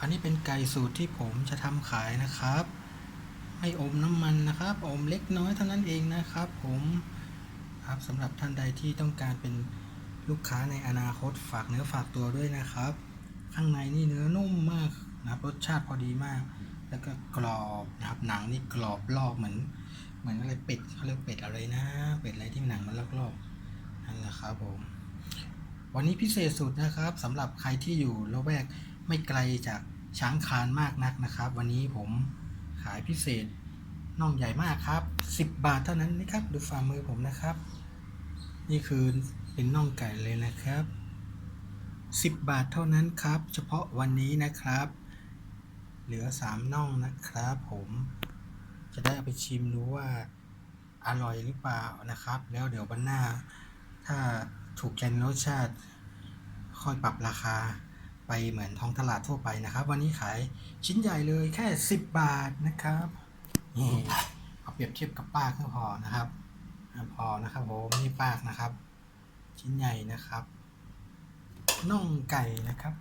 อันนี้เป็นไก่สูตรที่ผมจะทำขายนะครับ ไม่อมน้ำมันนะครับ อมเล็กน้อยเท่านั้นเองนะครับ ผมครับสำหรับท่านใดที่ต้องการเป็นลูกค้าในอนาคตฝากเนื้อฝากตัวด้วยนะครับ ข้างในนี่เนื้อนุ่มมากนะครับรสชาติพอดีมาก แล้วก็กรอบนะครับหนังนี่กรอบลอกเหมือน เหมือนอะไรเป็ดเขาเรียกเป็ดอะไรนะ เป็ดอะไรที่หนังมันลอกๆนั่นแหละครับผมวันนี้พิเศษสุดนะครับสำหรับใครที่อยู่ละแวก ไม่ไกลจากช้างคานมากนักนะครับ วันนี้ผมขายพิเศษน่องใหญ่มากครับ 10 บาทเท่านั้นนะครับ ดูฝ่ามือผมนะครับ นี่คือเป็นน่องไก่เลยนะครับ 10 บาทเท่านั้นครับ เฉพาะวันนี้นะครับ เหลือ 3 น่องนะครับ ผมจะได้เอาไปชิมดูว่าอร่อยหรือเปล่านะครับ แล้วเดี๋ยววันหน้า ถ้าถูกใจรสชาติค่อยปรับราคา ไปเหมือนท้องตลาดทั่วไปนะครับ วันนี้ขายชิ้นใหญ่เลยแค่ 10 บาทนะครับนี่เอาเปรียบเทียบกับป้าก็พอนะครับพอนะครับผมนี่ป้ากนะครับ ชิ้นใหญ่นะครับน่องไก่นะครับ